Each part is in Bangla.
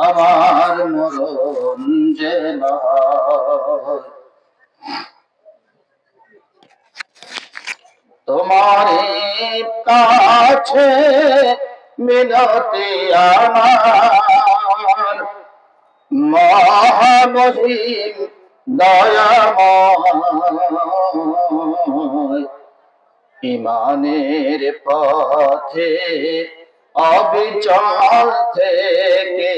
আমার মরণ যে। তোমার কাছে মিনতি আমার মহামহিম দয়াময় ইমানের পথে অবিচল থেকে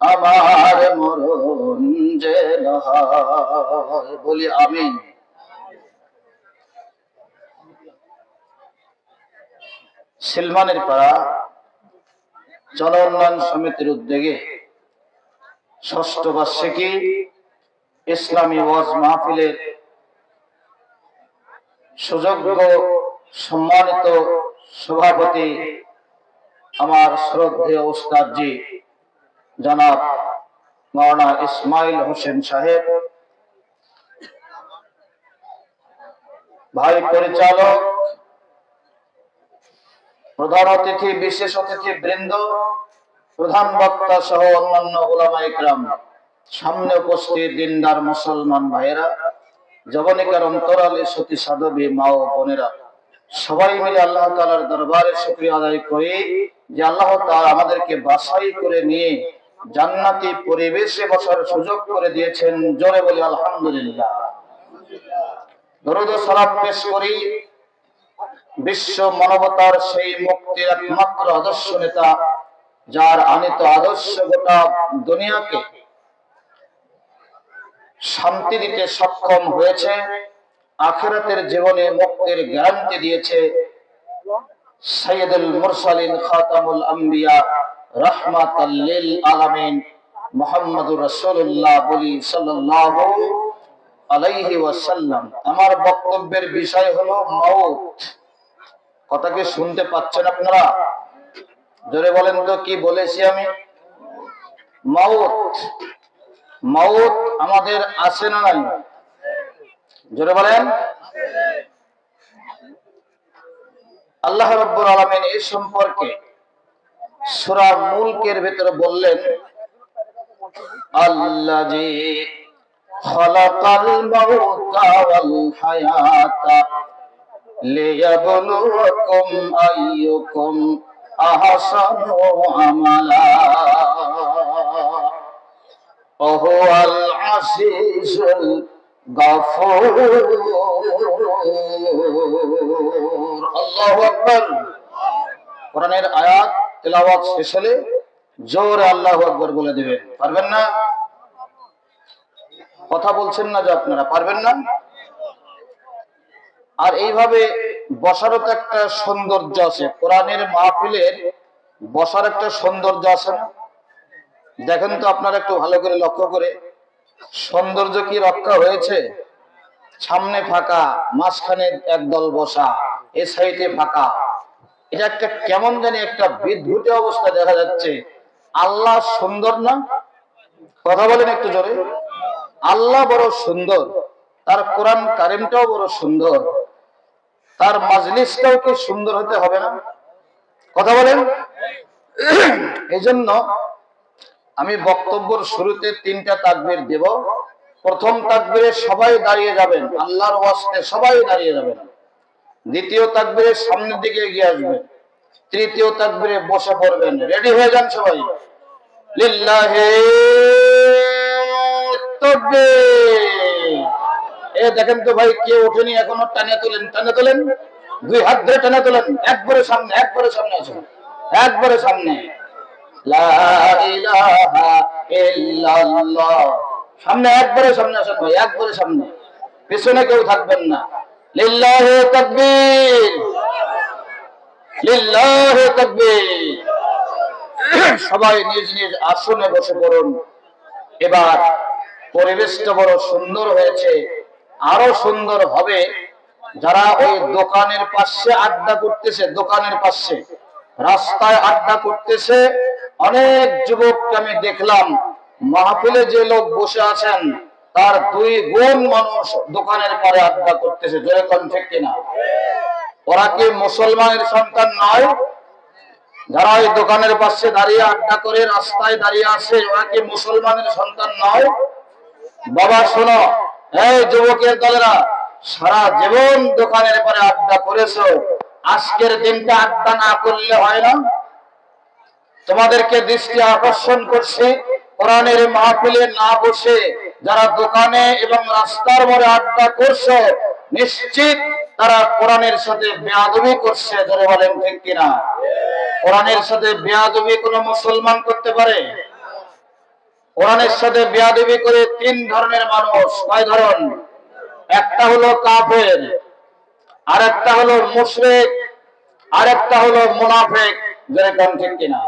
আমার মরণ যে বলি আমি সিলমানের পাড়া জন উন্নয়ন সমিতির উদ্যোগে ষষ্ঠ বার্ষিকী ইসলামী ওয়াজ মাহফিলের সুযোগ্য সম্মানিত সভাপতি আমার শ্রদ্ধেয় উস্তাদজি, জনাব মাওলানা ইসমাইল হোসেন সাহেব, ভাই পরিচালক, প্রধান অতিথি, বিশেষ অতিথি বৃন্দ, প্রধান বক্তা সহ অন্যান্য ওলামা ইকরাম, সামনে উপস্থিত দিনদার মুসলমান ভাইয়েরা, জবনিকার অন্তরালে সতী সাধবী মা ও বোনেরা, সবাই মিলে আল্লাহ তালার দরবারে শুক্রিয়া আদায় করি। যে আল্লাহ তাআলা আমাদেরকে বাছাই করে নিয়ে জান্নাতি পরিবেশে বসার সুযোগ করে দিয়েছেন। জোরে বলি, আলহামদুলিল্লাহ। বিশ্ব মানবতার সেই মুক্তির একমাত্র আদর্শ নেতা, যার আনিত আদর্শ গোটা দুনিয়াকে শান্তি দিতে সক্ষম হয়েছে, আখেরাতের জীবনে মুক্তির গ্যারান্টি দিয়েছে সৈয়দুল মুরসালিন খাতামুল আম্বিয়া রহমাতাল লিল আলামিন মুহাম্মদুর রাসূলুল্লাহ বলি সাল্লাল্লাহু আলাইহি ওয়াসাল্লাম। আমার বক্তব্যের বিষয় হলো মউত। কথা কি শুনতে পাচ্ছেন আপনারা? জোরে বলেন তো, কি বলেছি আমি? মাউত। মাউত আমাদের আছে না নাই? জোরে বলেন। আল্লাহ রব্বুর আলমেন এ সম্পর্কে সুরা মুলকের ভেতরে বললেন আল্লাহ জি আমালা কোরআনের আয়াত, তেলাওয়াত শেষ হলে জোরে আল্লাহু আকবার বলে দিবেন। পারবেন না? কথা বলছেন না যে আপনারা, পারবেন না? আর এইভাবে বসারও তো একটা সৌন্দর্য আছে। কোরআনের মাহফিলের বসার একটা সৌন্দর্য আছে না? দেখেন তো আপনারা একটু ভালো করে লক্ষ্য করে। সৌন্দর্য কি রক্ষা হয়েছে? সামনে ফাঁকা, মাঝখানে একদল বসা, এ সাইডে ফাঁকা। এটা একটা কেমন জানি একটা বিদ্ভুত অবস্থা দেখা যাচ্ছে। আল্লাহ সুন্দর না? কথা বলেন একটু জোরে। আল্লাহ বড় সুন্দর, তার কোরআন কারিমটাও বড় সুন্দর। তার মাজলিসটাও কি সুন্দর হতে হবে না? কথা বলেন। এই জন্য আমি বক্তব্যের শুরুতে তিনটা তাকবীর দেব। প্রথম তাকবীরে সবাই দাঁড়িয়ে যাবেন, আল্লাহর ওয়াস্তে সবাই দাঁড়িয়ে যাবেন। দ্বিতীয় তাকবীরে সামনের দিকে এগিয়ে আসবেন, তৃতীয় তাকবীরে বসে পড়বেন। রেডি হয়ে যান সবাই। লিল্লাহে এ দেখেন তো ভাই, কে ওঠেনি এখনও টানে তোলেন টানে তোলেন? দুই হাত ধরে টানে তোলেন। একবারে সামনে একবারে সামনে আসুন। একবারে সামনে। সামনে, একবারে সামনে আসুন ভাই, একবারে সামনে। পিছনে কেউ থাকবেন না। সবাই নিজ নিজ আসনে বসে পড়ুন। এবার পরিবেশটা বড় সুন্দর হয়েছে। আরও সুন্দর হবে। যারা ওই দোকানের পাশে আড্ডা করতেছে, দোকানের পাশে, রাস্তায় আড্ডা করতেছে অনেক যুবককে আমি দেখলাম মাহফিলে যে লোক বসে আছেন, তার দুই গুণ মানুষ দোকানের পরে আড্ডা করতেছে, জোরে কোন ঠিক কিনা? ওরা কি মুসলমানের সন্তান নয়? যারা ওই দোকানের পাশে দাঁড়িয়ে আড্ডা করে, রাস্তায় দাঁড়িয়ে আছে, ওরা কি মুসলমানের সন্তান নয়? বাবা, শোনো, এই যুবকের দলেরা, সারা জীবন দোকানের পরে আড্ডা করেছ, আজকের দিনটা আড্ডা না করলে হয় না? তোমাদেরকে দৃষ্টি আকর্ষণ করছে, কোরআনের মাহফিলে না বসে যারা দোকানে এবং রাস্তার মোড়ে আড্ডা করছে, নিশ্চিত তারা কোরআনের সাথে বেয়াদবি করছে ধরে বলেন ঠিক কিনা? কোরআনের সাথে বেয়াদবি কোনো মুসলমান করতে পারে? কোরআনের সাথে বেয়াদবি করে তিন ধরনের মানুষ, কয় ধরন? একটা হলো কাফের আর একটা হলো মুশরিক আর একটা হলো মুনাফেক। যেরকম ঠিক কিনা?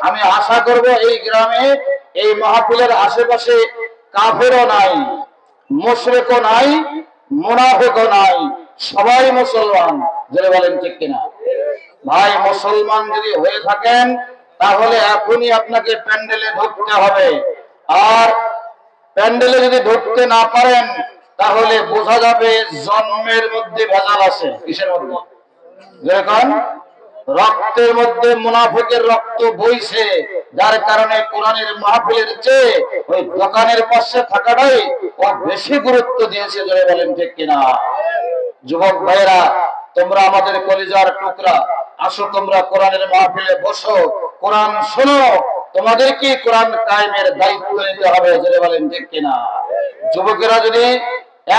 আমি আশা করব এই গ্রামে এই মাহফিলের আশেপাশে কাফেরও নাই, মুশরিকও নাই, মুনাফেকও নাই, সবাই মুসলমান। যেটা বলেন ঠিক কিনা? ভাই, মুসলমান যদি হয়ে থাকেন, তাহলে এখনই আপনাকে প্যান্ডেলে ঢুকতে হবে। আর প্যান্ডেলে যদি ঢুকতে না পারেন, তাহলে বোঝা যাবে জন্মের মধ্যে ভেজাল আছে। কিসের মধ্যে? যেরকম রক্তের মধ্যে মুনাফিকের রক্ত বইছে, যার কারণে কোরআনের মাহফিলের চেয়ে ওই দোকানের পাশে থাকাটাই বেশি গুরুত্ব দিয়েছে ধরে বলেন ঠিক কিনা। যুবক ভাইরা তোমরা আমাদের কলিজার টুকরা, আসো তোমরা কোরআনের মাহফিলে বসো, কোরআন শোনো, তোমাদের কি কোরআন কায়েমের দায়িত্ব নিতে হবে জেনে বলেন ঠিক কিনা। যুবকেরা যদি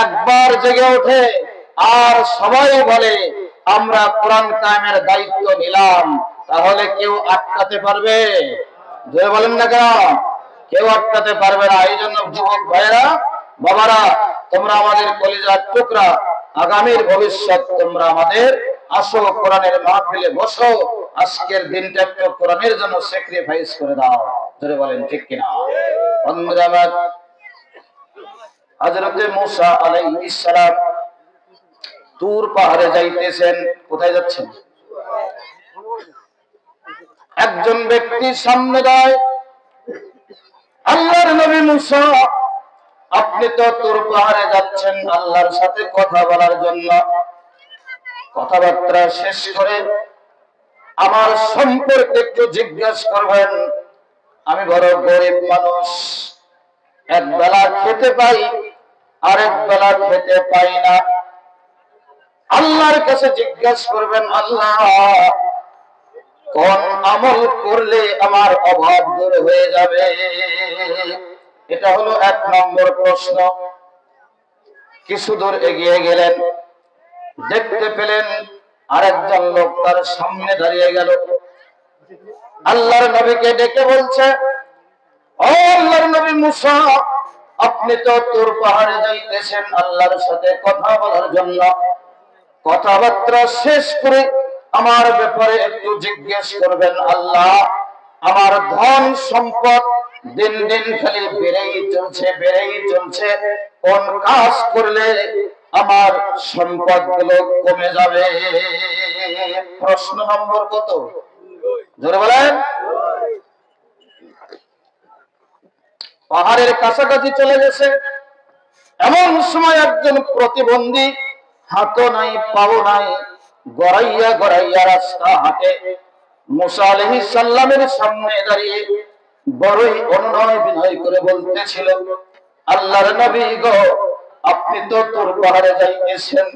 একবার জেগে ওঠে, আর সবাই বলে আমরা কোরআন কায়েমের দায়িত্ব নিলাম। তাহলে কেউ আটকাতে পারবে? যে বলেন না কেন? কেউ আটকাতে পারবে না। এই জন্য যুবক ভাইয়েরা, বাবারা, তোমরা আমাদের কলিজার টুকরা, আগামীর ভবিষ্যৎ তোমরা আমাদের আসো, কোরআনের মাহফিলে বসো। আজকের দিনটা একটু কোরআনের জন্য স্যাক্রিফাইস করে দাও। ধরে বলেন, ঠিক কিনা? বন্ধুরা হযরতে মুসা আলাইহিস সালাম তুর পাহাড়ে যাইতেছেন, কোথায় যাচ্ছেন? একজন ব্যক্তি সামনে দেয় আল্লাহর নবী মুসা, আপনি তো তুর পাহাড়ে যাচ্ছেন আল্লাহর সাথে কথা বলার জন্য। কথাবার্তা শেষ করে আমার সম্পর্কে একটু জিজ্ঞাসা করবেন, আমি বড় গরিব মানুষ, এক বেলা খেতে পাই, আরেক বেলা খেতে পাই না। আল্লাহর কাছে জিজ্ঞাসা করবেন, আল্লাহ, কোন আমল করলে আমার অভাব দূর হয়ে যাবে? এটা হলো এক নম্বর প্রশ্ন। কিছু দূর এগিয়ে গেলেন, দেখতে পেলেন আরেকজন লোক তার সামনে দাঁড়িয়ে গেল। আল্লাহর নবীকে ডেকে বলছে, ও আল্লাহর নবী মুসা, আপনি তো তোর পাহাড়ে যাইতেছেন আল্লাহর সাথে কথা বলার জন্য। কথাবার্তা শেষ করে আমার ব্যাপারে একটু জিজ্ঞেস করবেন, আল্লাহ, আমার ধন সম্পদ দিন দিন খালি বেড়েই চলছে বেড়েই চলছে। কোন কাজ করলে আমার সম্পদগুলো কমে যাবে? প্রশ্ন নম্বর কত? ধরে বলেন। পাহাড়ের কাছাকাছি চলে গেছে। এমন সময় একজন প্রতিবন্ধী হাতও নাই, পাও নাই, গড়াইয়া গড়াইয়া রাস্তা হাতে মুসা আলহি সাল্লামের সামনে দাঁড়িয়ে বড়ই অনুনয় বিনয় করে বলতেছিল, আল্লাহর নবী গো, আপনি তো তোর পাহাড়ে যাইতেছেন।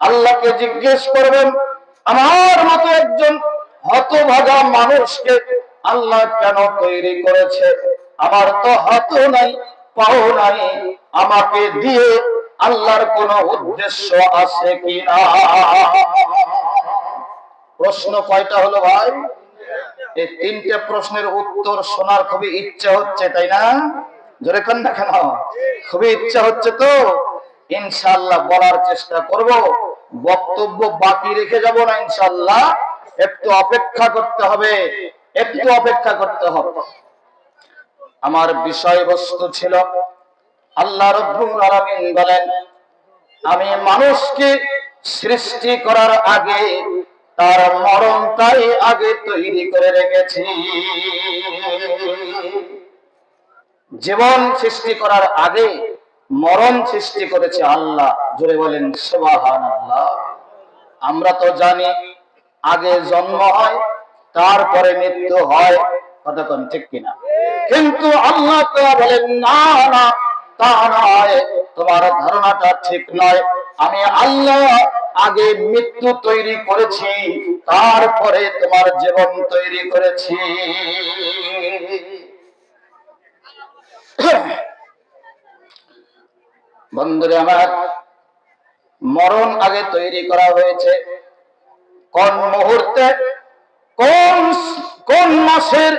আল্লাহকে জিজ্ঞেস করবেন, আমার মতো একজন হতভাগা মানুষকে আল্লাহ কেন তৈরি করেছে? আমার তো হাত নাই, পাও নাই, আমাকে দিয়ে আল্লাহর কোন উদ্দেশ্য আছে কি না প্রশ্ন কয়টা হলো ভাই? এই তিনটে প্রশ্নের উত্তর শোনার খুবই ইচ্ছা হচ্ছে, তাই না? জোরে কন না কেন? খুবই ইচ্ছা হচ্ছে তো। ইনশাল্লাহ বলার চেষ্টা করব। বক্তব্য বাকি রেখে যাব না ইনশাল্লাহ একটু অপেক্ষা করতে হবে। একটু অপেক্ষা করতে হবে। আমার বিষয়বস্তু ছিল আল্লাহ রব্বুল আলামিন বলেন, আমি মানুষকে সৃষ্টি করার আগে তার মরণটাই আগে তৈরি করে রেখেছি। জীবন সৃষ্টি করার আগে মরণ সৃষ্টি করেছে আল্লাহ। জোরে বলেন সুবহান আল্লাহ আমরা তো জানি, আগে জন্ম হয়, তারপরে মৃত্যু হয়। কতক্ষণ ঠিক কিনা? কিন্তু আল্লাহ বলেন, না না তা নয়, তোমার ধারণাটা ঠিক নয়। আমি আল্লাহ আগে মৃত্যু তৈরি করেছি, তারপরে তোমার জীবন তৈরি করেছি। আমার, মরণ আগে তৈরি করা হয়েছে। কোন মুহূর্তে, কোন কোন মাসের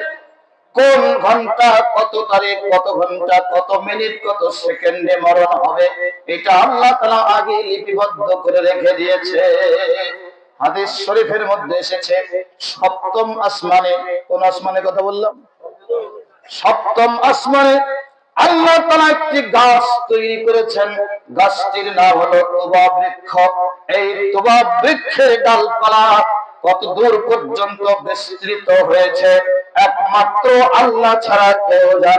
কোন ঘণ্টা, কত তারিখ, কত ঘণ্টা, কত মিনিট, কত সেকেন্ডে মরণ হবে, এটা আল্লাহ তালা আগে লিপিবদ্ধ করে রেখে দিয়েছে। হাদিস শরীফের মধ্যে এসেছে, সপ্তম আসমানে, কোন আসমানে কথা বললাম? সপ্তম আসমানে আল্লাহ তালা একটি গাছ তৈরি করেছেন, গাছটির নাম হলো তুবা বৃক্ষ। এই তুবা বৃক্ষের ডালপালা কত দূর পর্যন্ত বিস্তৃত হয়েছে একমাত্র আল্লাহ ছাড়া কেউ না।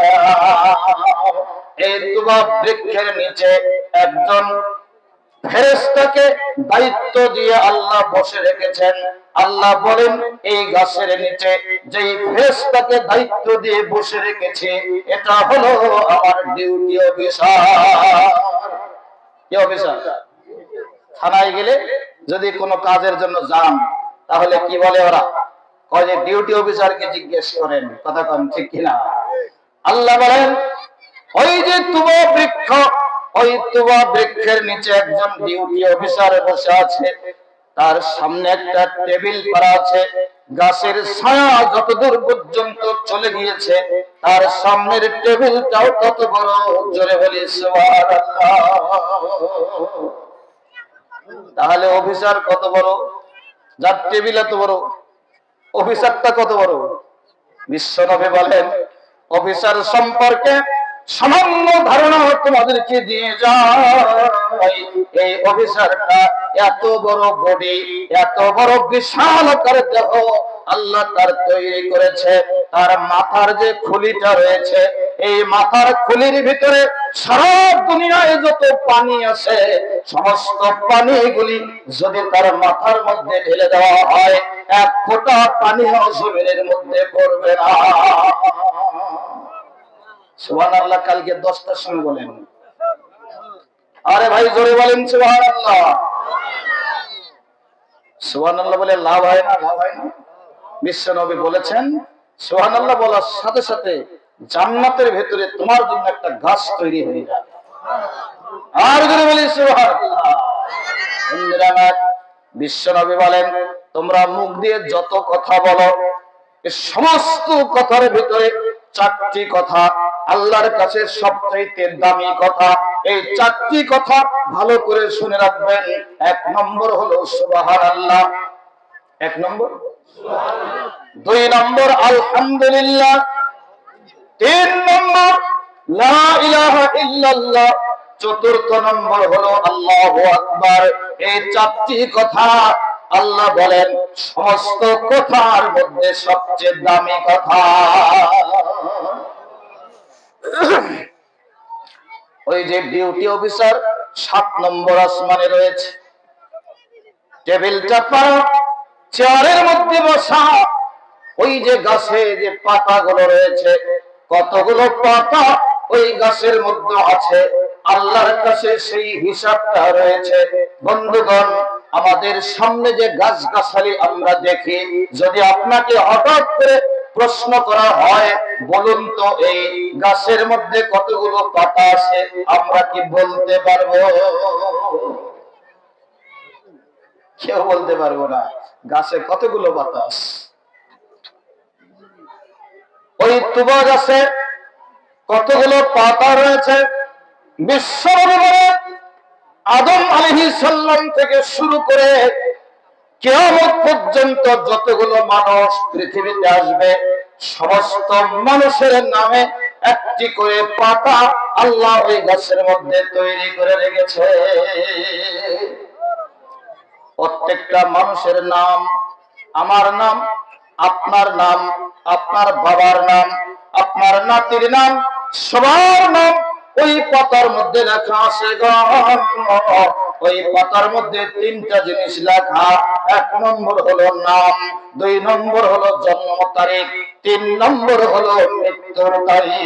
এই তুবা বৃক্ষের নিচে একজন ফেরেস্তাকে দায়িত্ব দিয়ে আল্লাহ বসে রেখেছেন। আল্লাহ বলেন, এই গাছের নিচে যেই ফেরেস্তাকে দায়িত্ব দিয়ে বসে রেখেছে, এটা হলো আমার ডিউটি অফিসার থানায় গেলে যদি কোনো কাজের জন্য যান, তাহলে কি বলে ওরা? কয় ডিউটি অফিসারকে জিজ্ঞেস করেন, কথা ঠিক কিনা? আল্লাহ বলেন, ওই যে তুবা বৃক্ষ, ওই তুবা বৃক্ষের নিচে একজন ডিউটি অফিসার বসে আছে। তার সামনে একটা টেবিল করা আছে। গাছের ছায়া যতদূর পর্যন্ত চলে গিয়েছে, তার সামনের টেবিলটাও তত বড়, জোরে বলি তাহলে অফিসার কত বড়? যার টেবিল এত বড় অফিসারটা কত বড়? বিশ্বনবী বলেন অফিসার সম্পর্কে সামান্য ধারণা তোমাদেরকে দিয়ে যায়। এই অফিসারটা এত বড় বডি, এত বড় বিশাল করে দেহ আল্লাহ তার তৈরি করেছে। তার মাথার যে খুলিটা রয়েছে, এই মাথার খুলির ভিতরে সারা দুনিয়ায় যত পানি আছে, সমস্ত পানিগুলি যদি তার মাথার মধ্যে ঢেলে দেওয়া হয়, এক ফোঁটা পানিও জমিনের মধ্যে পড়বে না। কালকে দশটার সময় বলেন। আরে ভাই, জোরে বলেন জান্নাতের ভেতরে তোমার জন্য একটা তৈরি হয়ে আর বলেন, তোমরা মুখ দিয়ে যত কথা বলো সমস্ত কথার ভিতরে চারটি কথা আল্লাহর কাছে সবচাইতে দামি কথা, এই চারটি কথা ভালো করে শুনে রাখবেন। এক নম্বর হলো সুবাহার আল্লাহ এক নম্বর? দুই নম্বর, আলহামদুলিল্লাহ। তিন নম্বর চতুর্থ নম্বর হলো আল্লাহ আকবার। এই চারটি কথা আল্লাহ বলেন, সমস্ত কথার মধ্যে সবচেয়ে দামি কথা। ওই যে ডিউটি অফিসার সাত নম্বর আসমানে রয়েছে। টেবিলটা পার চেয়ারের মধ্যে বসা। ওই যে গাছে যে পাতাগুলো রয়েছে, কতগুলো পাতা ওই গাছের মধ্যে আছে। আল্লাহর কাছে সেই হিসাবটা রয়েছে। বন্ধুগণ, আমাদের সামনে যে গাছ গাছালি আমরা দেখি, যদি আপনাকে হঠাৎ করে প্রশ্ন করা হয়, বলুন তো এই গাছের মধ্যে কতগুলো পাতা আছে, আমরা কি বলতে পারব? কেউ বলতে পারব না, গাছে কতগুলো বাতাস ওই তুবা গাছে কতগুলো পাতা রয়েছে? বিশ্ব আদম আলহি সাল্লাম থেকে শুরু করে কেয়ামত পর্যন্ত যতগুলো মানুষ পৃথিবীতে আসবে, সমস্ত মানুষের নামে একটি করে পাতা আল্লাহ ওই গাছের মধ্যে তৈরি করে রেখেছে প্রত্যেকটা মানুষের নাম, আমার নাম, আপনার নাম, আপনার বাবার নাম, আপনার নাতির নাম, সবার নাম ওই পাতার মধ্যে লেখা আছে। ওই পাতার মধ্যে তিনটা জিনিস লেখা। এক নম্বর হলো নাম, দুই নম্বর হলো জন্ম তারিখ, তিন নম্বর হলো মৃত্যুর তারিখ।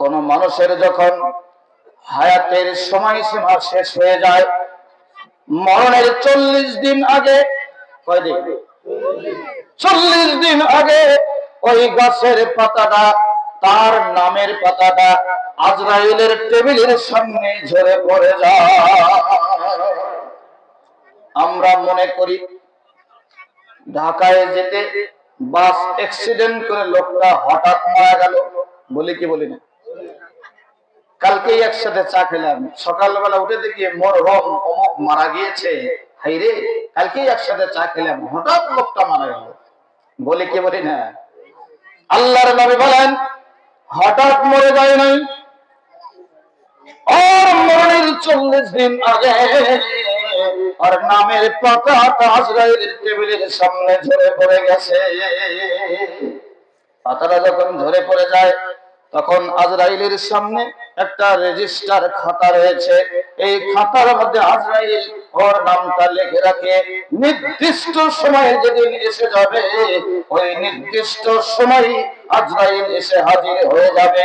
কোন মানুষের যখন হায়াতের সময়সীমা শেষ হয়ে যায়, মরণের চল্লিশ দিন আগে চল্লিশ দিন আগে ওই গাছের পাতাটা তার নামের পাতাটা আজরাইলের টেবিলের সামনে ঝরে পড়ে যায়। আমরা মনে করি, ঢাকায় যেতে বাস অ্যাক্সিডেন্ট করে লোকটা হঠাৎ মারা গেল, বলি কি বলি না? কালকেই একসাথে চা খেলাম। সকালবেলা উঠে দেখি মরহম অমুক মারা গিয়েছে। হাই রে কালকেই একসাথে চা খেলাম, হঠাৎ লোকটা মারা গেল। বলি কি বলি না? আল্লাহর নবী বলেন হঠাৎ মরে যায় নাই। ওর মরণের চল্লিশ দিন আগে আর নামের পাতা আজরাইলের টেবিলের সামনে ঝরে পড়ে গেছে। পাতাটা যখন ঝরে পড়ে যায় তখন আজরাইলের সামনে একটা রেজিস্টার খাতা রয়েছে। এই খাতার মধ্যে আজরাইল ওর নামটা লিখে রাখে, নির্দিষ্ট সময়ে যেদিন এসে যাবে, ওই নির্দিষ্ট সময় আজরাইল এসে হাজির হয়ে যাবে।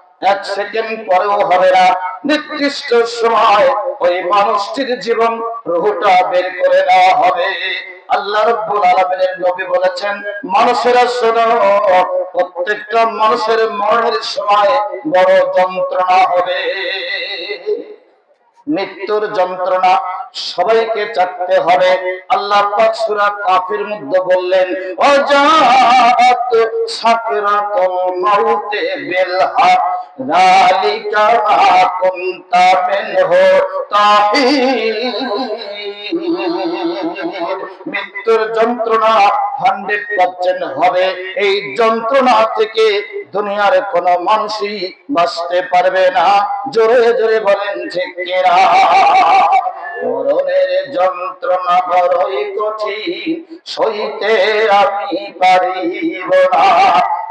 এক সেকেন্ড পরেও হবে না। নির্দিষ্ট সময় ওই মানুষটির জীবন রুহুটা বের করে দেওয়া হবে। আল্লাহ রব্বুল আলামিনের নবী বলেছেন, মানুষেরা শোনো, প্রত্যেকটা মানুষের মরণের সময় বড় যন্ত্রণা হবে। মৃত্যুর যন্ত্রণা সবাইকে চাকতে হবে। আল্লাহ পাক সূরা কাফির মধ্যে বললেন ওয়াজাআত সাকরাতুল মাউতে বিল হক। যালিকা ما كنت منه মৃত্যুর যন্ত্রণা হান্ড্রেড পার্সেন্ট হবে। এই যন্ত্রণা থেকে দুনিয়ার কোন মানুষই বাঁচতে পারবে না। জোরে জোরে বলেন ঠিক মরণের যন্ত্রণা বড়ই কঠিন, সইতে আমি পারিব না।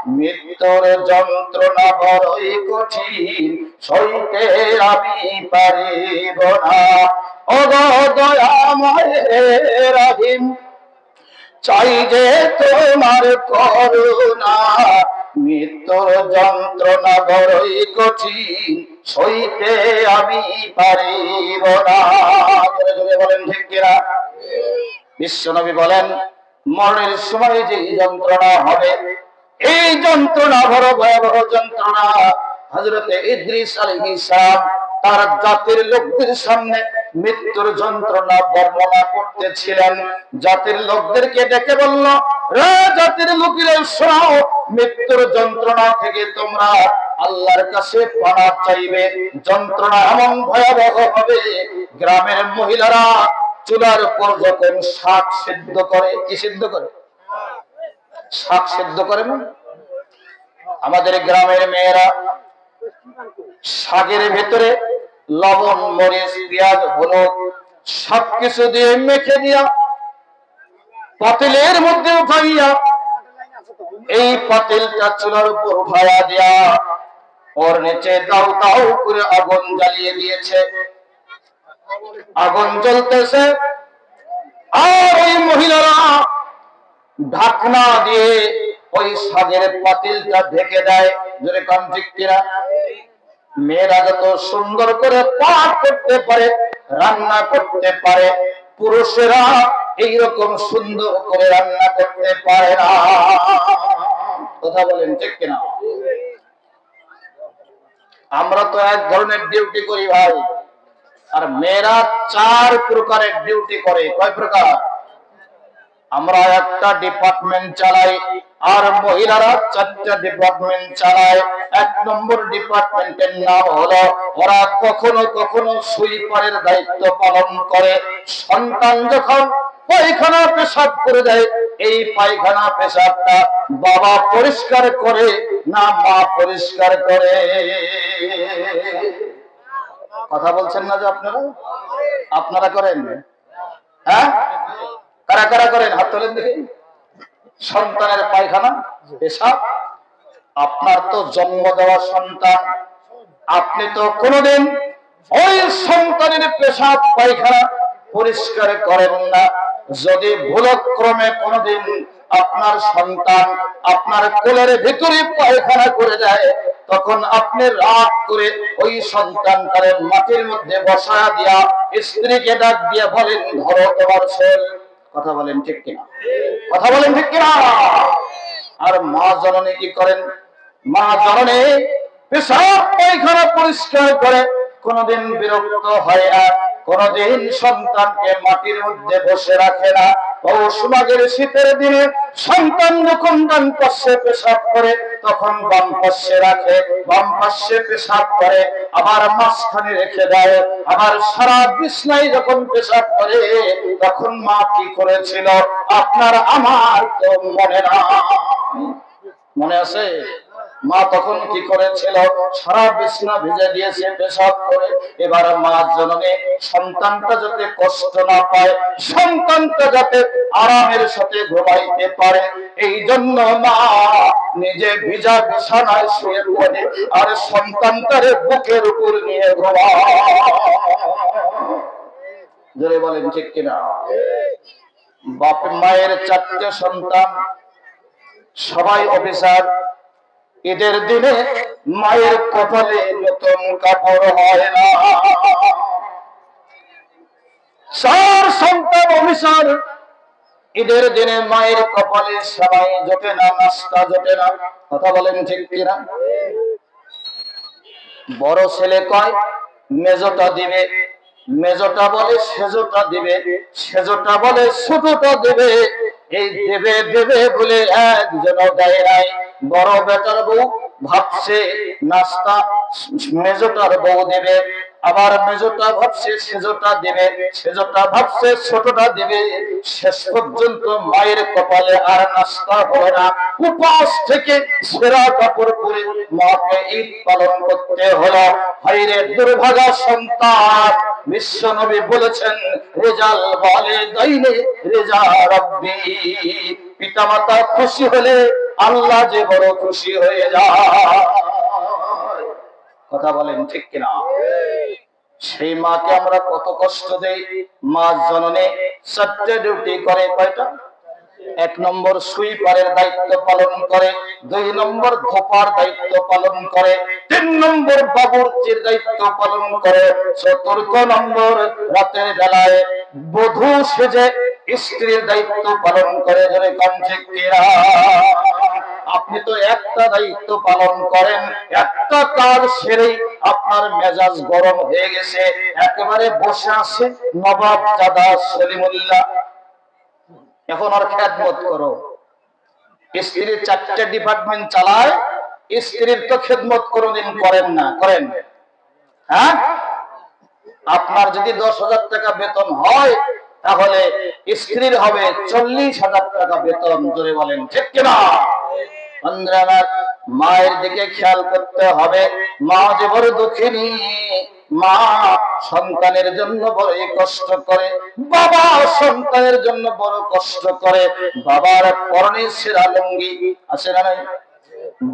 মৃত্যুর যন্ত্রণা বড়ই কঠিন, সইতে আমি পারিব না। অগদয়াময় রহিম, চাই যে তোমার করুণা। মৃত্যুর যন্ত্রণা বড়ই কঠিন সইতে আমি পারিব না। বলেন ঠিক কিনা? বিশ্বনবী বলেন, মরণের সময় যে যন্ত্রণা হবে, এই যন্ত্রণা বড় ভয়াবহ যন্ত্রণা। হজরতে ইদ্রিস আলাইহিস সালাম তার জাতির লোকদের সামনে মৃত্যুর যন্ত্রণা বর্ণনা করতেছিলেন। জাতির লোকদেরকে ডেকে বলল জাতির লোকেরা শোনাও, মৃত্যুর যন্ত্রণা থেকে তোমরা আল্লাহর কাছে পানা চাইবে, যন্ত্রণা এমন ভয়াবহ হবে, গ্রামের মহিলারা চুলার উপর যখন শাক সিদ্ধ করে, কি সিদ্ধ করে? শাক সিদ্ধ করে না? আমাদের গ্রামের মেয়েরা শাকের ভেতরে লবণ, মরিচ, পেঁয়াজ, হলুদ সবকিছু দিয়ে মেখে দিয়া পাতিলের মধ্যে উঠাইয়া এই পাতিলটা চুলার উপর উঠাইয়া দিয়া ওর নিচে দাও দাও করে আগুন জ্বালিয়ে দিয়েছে। আগুন জ্বলতেছে। আর ওই মহিলারা ঢাকনা দিয়ে ওই সাগের পাতিলটা ঢেকে দেয়। যদি কম কিনা? মেয়েরা যত সুন্দর করে পাঠ করতে পারে, রান্না করতে পারে, পুরুষেরা এইরকম সুন্দর করে রান্না করতে পারে না। কথা বলেন ঠিক কিনা? আমরা তো এক ধরনের ডিউটি করি ভাই। আর মেয়েরা চার প্রকারের ডিউটি করে। কয় প্রকার? আমরা একটা ডিপার্টমেন্ট চালাই আর মহিলারা চারটা ডিপার্টমেন্ট চালায়। এক নম্বর ডিপার্টমেন্টের নাম হলো, ওরা কখনো কখনো সুইপারের দায়িত্ব পালন করে। সন্তান যখন পায়খানা পেশাব করে দেয়, এই পায়খানা পেশাবটা বাবা পরিষ্কার করে না মা পরিষ্কার করে? কথা বলছেন না যে আপনারা? আপনারা করেন? হ্যাঁ? কারা কারা করেন? হাত তোলেন দেখি। সন্তানের পায়খানা পেশাব আপনার তো জন্ম দেওয়া সন্তান। আপনি তো কোনোদিন ওই সন্তানের পেশাব পায়খানা পরিষ্কার করেন না। যদি ভুলক্রমে কোনোদিন আপনার সন্তান আপনার কোলের ভিতরে পায়খানা করে দেয় তখন আপনি রাগ করে ওই সন্তানটারে মাটির মধ্যে বসা দিয়া স্ত্রীকে ডাক দিয়ে বলেন ধরো তোমার ছেল। কথা বলেন ঠিক কিনা? কথা বলেন ঠিক কিনা? আর মা জননী কি করেন? মা জননী পেশাব পায়খানা পরিষ্কার করে কোনদিন বিরক্ত হয় না, কোনদিন সন্তানকে মাটির মধ্যে বসে রাখে না। পৌষ মাঘের শীতের দিনে সন্তান যখন ডান পাশে পেশাব করে তখন বাম পাশে রাখে, বাম পাশে পেশাব করে, আবার মাঝখানে রেখে দেয়, আবার সারা বিছনায় যখন পেশাব করে, তখন মা কি করেছিল? আপনার আমার তো মনে না মনে আছে? মা তখন কি করেছিল? সারা বিছনা ভিজে দিয়েছে পেশাব করে। এবার মা জননে সন্তানটা যাতে কষ্ট না পায়, সন্তানটা যাতে আরামের সাথে ঘুমাইতে পারে এই জন্য মা নিজে ভিজা বিছানায় শুয়ে পড়ে আর সন্তানটারে বুকের উপর নিয়ে ঘুমায়। জোরে বলেন, ঠিক কিনা? বাপ মায়ের চারটে সন্তান, সবাই অফিসার ঈদের দিনে মায়ের কপালে নতুন কাপড় হয় না। চার সন্তান, অফিসার, ঈদের দিনে মায়ের কপালে সবাই জোটে না, নাস্তা জোটে না, কথা বলেন ঠিক কিনা? বড় ছেলে কয়, মেজটা দিবে, মেজটা বলে সেজটা দিবে, সেজটা বলে ছোটটা দেবে, এই দেবে দেবে বলে একজন দেয় নাই। বড় বেটার বউ ভাবছে, নাস্তা মেজটার বউ দেবে, আবার মেজটা ভাবছে, সেজটা দেবে, সেজটা ভাবছে, ছোটটা দেবে। শেষ পর্যন্ত মায়ের কপালে আর নাস্তা হবে না। উপাস থেকে সেরা কাপড় পরে মাকে ঈদ পালন করতে হলো। হাইরে দুর্ভাগা সন্তান, বিশ্ব নবী বলেছেন, রেজাল বলে দইলে রেজা রব্বি। পিতামাতা খুশি হলে আল্লাহ যে বড় খুশি হয়ে যায়। কথা বলেন ঠিক কিনা? সেই মাকে আমরা কত কষ্ট দেই। মা জননে চারটে ডিউটি করে কয়টা? এক নম্বর সুইপারের দায়িত্ব পালন করে, দুই নম্বর ধোপার দায়িত্ব পালন করে, তিন নম্বর বাবুর্চির দায়িত্ব পালন করে, চতুর্থ নম্বর রাতের বেলায় বধূ সেজে স্ত্রীর দায়িত্ব পালন করে ধরে কঞ্চিকেরা আপনি তো একটা দায়িত্ব পালন করেন, একটা কাজ সেরেই আপনার মেজাজ গরম হয়ে গেছে। একেবারে বসে আছে নবাব দাদা সলিমুল্লাহ। এখন আর খেদমত করো। স্ত্রীর চারটে ডিপার্টমেন্ট চালায়, স্ত্রীর তো খেদমত কোনোদিন করেন না। করেন। হ্যাঁ? আপনার যদি দশ হাজার টাকা বেতন হয় তাহলে স্ত্রীর হবে চল্লিশ হাজার টাকা বেতন, জোরে বলেন, ঠিক কিনা? মায়ের দিকে খেয়াল করতে হবে। মা যে বড় দুঃখিনী, মা সন্তানের জন্য বড়ই কষ্ট করে, বাবা সন্তানের জন্য বড় কষ্ট করে। বাবার পরনে সেরা লুঙ্গি, আছে না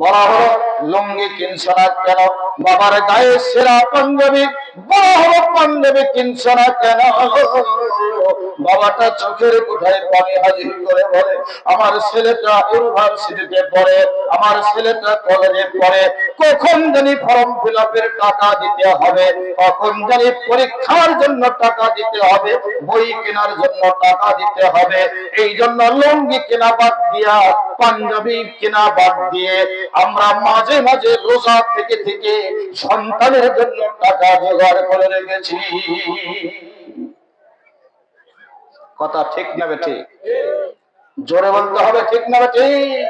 বড় বড় লুঙ্গি কিনছ না কেন? বাবার গায়ে সেরা পাঞ্জাবি, বড় বড় পাঞ্জাবি কিনছ না কেন? বাবাটা চোখের কোঠায় পানি হাজির করে বলে, আমার ছেলেটা ইউনিভার্সিটিতে পড়ে, আমার ছেলেটা কলেজে পড়ে, কখন জানি ফর্ম ফিল টাকা দিতে হবে, কখন জানি পরীক্ষার জন্য টাকা দিতে হবে, বই কেনার জন্য টাকা দিতে হবে এই জন্য লুঙ্গি কেনা বাদ দিয়া, পাঞ্জাবি কেনা বাদ দিয়ে আমরা মাঝে মাঝে রোজা থেকে থেকে সন্তানের জন্য টাকা জোগাড় করে রেখেছি। কথা ঠিক না ঠিক? জোরে বলতে হবে ঠিক না ঠিক?